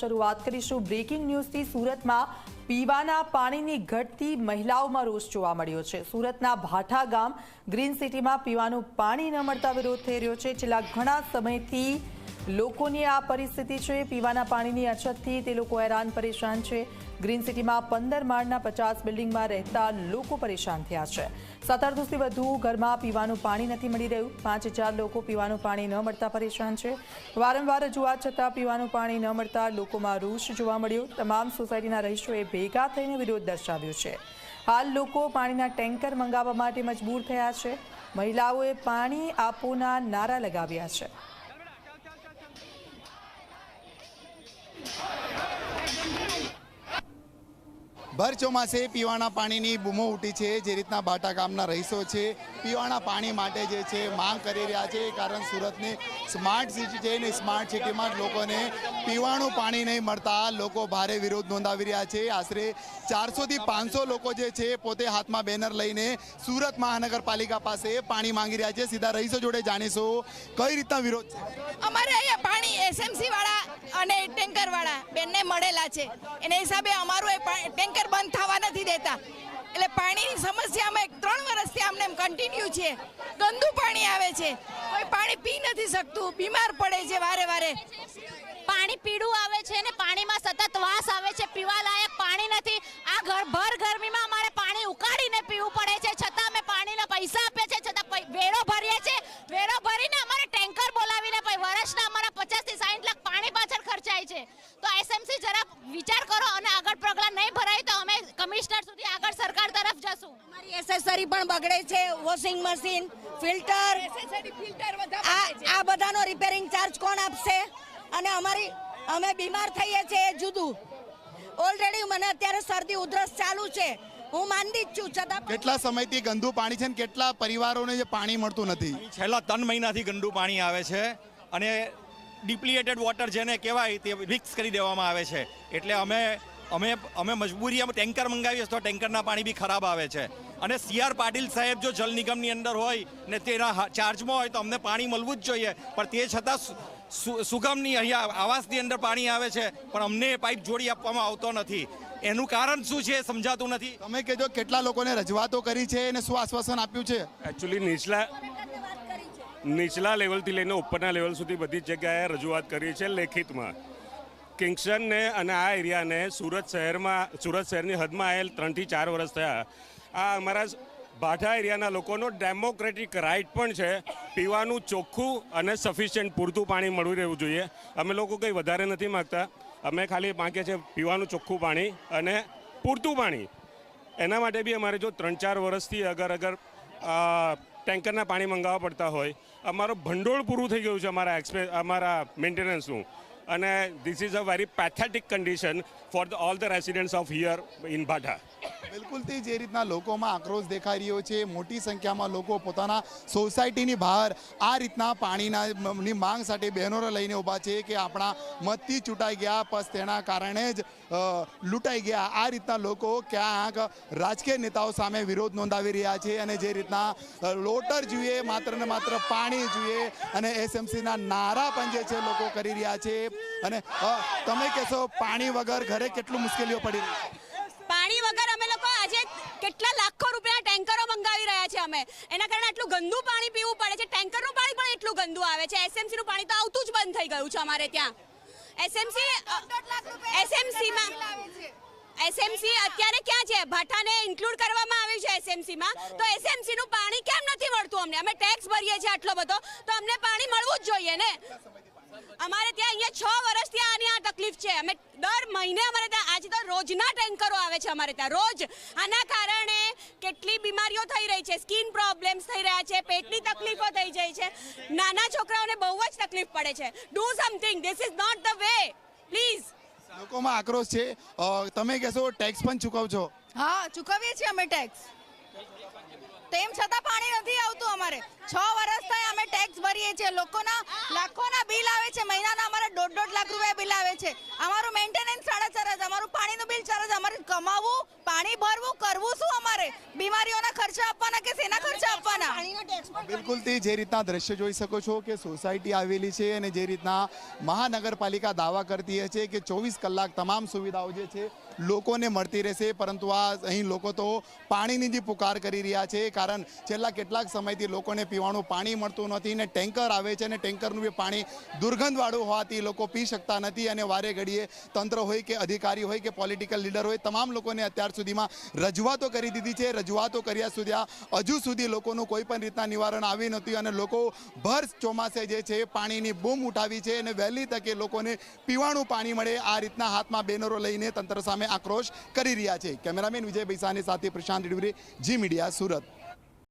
શરૂઆત કરીશું બ્રેકિંગ ન્યૂઝથી સુરતમાં પીવાના પાણીની ઘટતી મહિલાઓમાં રોષ જોવા મળ્યો છે. સુરતના ભાઠા ગામ ગ્રીન સિટીમાં પીવાનું પાણી ન મળતા વિરોધ થઈ રહ્યો છે. છેલ્લા ઘણા સમયથી લોકોની આ પરિસ્થિતિ છે. પીવાના પાણીની અછતથી તે લોકો હેરાન પરેશાન છે. ગ્રીન સિટીમાં પંદર માળના પચાસ બિલ્ડિંગમાં રહેતા લોકો પરેશાન થયા છે. સત્તર દિવસથી વધુ, ઘરમાં પીવાનું પાણી નથી મળી રહ્યું. પાંચ હજાર લોકો પીવાનું પાણી ન મળતા પરેશાન છે. વારંવાર રજૂઆત છતાં પીવાનું પાણી ન મળતા લોકોમાં રોષ જોવા મળ્યો. તમામ સોસાયટીના રહીશોએ ભેગા થઈને વિરોધ દર્શાવ્યો છે. હાલ લોકો પાણીના ટેન્કર મંગાવવા માટે મજબૂર થયા છે. મહિલાઓએ પાણી આપોના નારા લગાવ્યા છે. ભર ચોમાસે પીવાના પાણીની બૂમો ઉઠી છે. જે રીતના બાટા ગામના રહીશો છે, પીવાના પાણી માટે જે છે માંગ કરી રહ્યા છે. કારણ સુરતની સ્માર્ટ સિટી છે ને સ્માર્ટ સિટીમાં લોકોને પીવાનું પાણી નહીં મળતા. લોકો ભારે વિરોધ નોંધાવી રહ્યા છે. આશરે ચારસોથી પાંચસો લોકો જે છે પોતે હાથમાં બેનર લઈને સુરત મહાનગરપાલિકા પાસે પાણી માંગી રહ્યા છે. સીધા રહીશો જોડે જાણીશું કઈ રીતના વિરોધ છે? અમારે અહીંયા પાણી એસએમસી વાળા અને ટેન્કર વાળા બેનને મળેલા છે. એના હિસાબે અમારું એ ટેન્કર બંધ થવા નથી દેતા. એટલે પાણીની સમસ્યા અમે ત્રણ વર્ષથી અમને કન્ટિન્યુ છે. ગંદુ પાણી આવે છે. કોઈ પાણી પી નથી શકતું. બીમાર પડે છે વારે વારે. પાણી પીળું આવે છે ને પાણીમાં સતત વાસ એસએમસી જરા વિચાર કરો અને આગળ પગલાં નહીં ભરાય તો અમે કમિશનર સુધી આગળ સરકાર તરફ જશું. અમારી એસેસરી પણ બગડે છે વોશિંગ મશીન ફિલ્ટર ફિલ્ટર આ આ બધાનો રિપેરિંગ ચાર્જ કોણ આપશે? અને અમારી અમે બીમાર થઈએ છીએ એ જુદું. ઓલરેડી મને અત્યારે શરદી ઉધરસ ચાલુ છે. હું માનતી જ છું છતાં કેટલા સમયથી ગંદુ પાણી છે ને કેટલા પરિવારોને જે પાણી મળતું નથી? છેલ્લા ત્રણ મહિનાથી ગંદુ પાણી આવે છે અને ડિપ્લિએટેડ વોટર જેને કહેવાય તે મિક્સ કરી દેવામાં આવે છે. એટલે અમે અમે અમે મજબૂરી અમે ટેન્કર મંગાવીએ તો ટેન્કરના પાણી બી ખરાબ આવે છે. અને સી આર પાટીલ સાહેબ જો જલ નિગમની અંદર હોય ને તેના ચાર્જમાં હોય તો અમને પાણી મળવું જ જોઈએ. પણ તે છતાં સુગમની અહીંયા આવાસની અંદર પાણી આવે છે પણ અમને એ પાઇપ જોડી આપવામાં આવતો નથી. એનું કારણ શું છે એ સમજાતું નથી. તમે કહેજો કેટલા લોકોને રજૂઆતો કરી છે અને શું આશ્વાસન આપ્યું છે? એકચ્યુઅલી નીચલા નીચલા લેવલથી લઈને ઉપરના લેવલ સુધી બધી જગ્યાએ રજૂઆત કરી છે લેખિતમાં. કિંગસનને અને આ એરિયાને સુરત શહેરમાં, સુરત શહેરની હદમાં આવેલ ત્રણથી ચાર વર્ષ થયા. આ અમારા ભાઠા એરિયાના લોકોનો ડેમોક્રેટિક રાઇટ પણ છે. પીવાનું ચોખ્ખું અને સફિશિયન્ટ પૂરતું પાણી મળી રહેવું જોઈએ. અમે લોકો કંઈ વધારે નથી માગતા. અમે ખાલી માગીએ છીએ પીવાનું ચોખ્ખું પાણી અને પૂરતું પાણી. એના માટે બી અમારે જો ત્રણ ચાર વર્ષથી અગર અગર ટેન્કરના પાણી મંગાવવા પડતા હોય. અમારું ભંડોળ પૂરું થઈ ગયું છે અમારા એક્સપે અમારા મેન્ટેનન્સનું અને this is a very pathetic condition for the all the residents of here in Bhatha બિલકુલથી જે રીતના લોકોમાં આક્રોશ દેખાઈ રહ્યો છે, મોટી સંખ્યામાં લોકો પોતાના સોસાયટીની બહાર આ રીતના પાણીના ની માંગ સાથે બેનરો લઈને ઊભા છે કે આપણા મતથી ચૂંટાઈ ગયા બસ તેના કારણે જ લૂંટાઈ ગયા. આ રીતના લોકો ક્યાંક રાજકીય નેતાઓ સામે વિરોધ નોંધાવી રહ્યા છે અને જે રીતના લોટર જોઈએ, માત્ર ને માત્ર પાણી જોઈએ અને એસએમસીના નારા પણ જે છે લોકો કરી રહ્યા છે. અને તમે કહેશો પાણી વગર ઘરે કેટલું મુશ્કેલીઓ પડી રહી છે પાણી વગર અમે લોકો આજે કેટલા લાખો રૂપિયાના ટેન્કરો મંગાવી રહ્યા છે અમે એના કારણે આટલું ગંદુ પાણી પીવું પડે છે. ટેન્કરનું પાણી પણ એટલું ગંદુ આવે છે. એસએમસી નું પાણી તો આવતું જ બંધ થઈ ગયું છે અમારે ત્યાં. એસએમસી એસએમસીમાં એસએમસી અત્યારે ક્યાં છે? ભાઠાને ઇન્ક્લુડ કરવામાં આવ્યું છે એસએમસીમાં તો એસએમસી નું પાણી કેમ નથી મળતું અમને? અમે ટેક્સ ભરીએ છીએ આટલો બધો. તો અમને પાણી મળવું જ જોઈએ ને? અમારે ત્યાં અહીંયા છ વર્ષથી આની આ તકલીફ છે. અમે દર મહિને અમારે ત્યાં, આજે તો રોજના ટેન્કરો આવે છે અમારે ત્યાં. રોજ. આના કારણે કેટલી બીમારીઓ થઈ રહી છે સ્કિન પ્રોબ્લેમ્સ થઈ રહ્યા છે પેટની તકલીફો થઈ જાય છે નાના છોકરાઓને બહુ જ તકલીફ પડે છે. Do something this is not the way please લોકોમાં આક્રોશ છે. તમે કહેશો ટેક્સ પણ ચૂકવજો. હા ચૂકવીએ છીએ અમે ટેક્સ તેમ છતાં પાણી નથી આવતું અમારે. છ વર્ષ થાય અમે ટેક્સ ભરીએ છીએ. લોકોના લાખોના બિલ આવે છે. મહિનાના અમારે દોઢ દોઢ લાખ રૂપિયા બિલ આવે છે. અમારું મેન્ટેનન્સ સાડા ચાર હજાર અમારું પાણીનું બિલ ચાર હજાર. અમારે કમાવું પાણી ભરવું કરવું શું અમારે? બીમારીઓના ખર્ચા આપવાના કે સેના ખર્ચા આપવાના? બિલકુલથી જે રીતના દ્રશ્ય જોઈ શકો છો કે સોસાયટી આવેલી છે અને જે રીતના મહાનગરપાલિકા દાવા કરતી છે કે ચોવીસ કલાક તમામ સુવિધાઓ જે છે લોકોને મળતી રહેશે પરંતુ આ અહીં લોકો તો પાણીની જે પુકાર કરી રહ્યા છે કારણ છેલ્લા કેટલાક સમયથી લોકોને પીવાનું પાણી મળતું નથી ને ટેન્કર આવે છે અને ટેન્કરનું બી પાણી દુર્ગંધવાળું હોવાથી લોકો પી શકતા નથી અને વારે ઘડીએ તંત્ર હોય કે અધિકારી હોય કે પોલિટિકલ લીડર હોય તમામ લોકોને અત્યાર સુધીમાં રજૂઆતો કરી દીધી છે. રજૂઆતો કર્યા સુધી હજુ સુધી લોકોનું કોઈ પણ રીતના નિવારણ આવી નથી અને લોકો ભર ચોમાસે જે છે પાણીની બૂમ ઉઠાવી છે અને વહેલી તકે લોકોને પીવાનું પાણી મળે આ રીતના હાથમાં બેનરો લઈને તંત્ર સામે આક્રોશ કરી રહ્યા છે. કેમેરામેન વિજય ભૈસાની સાથે પ્રશાંત ડિડવરે જી મીડિયા સુરત.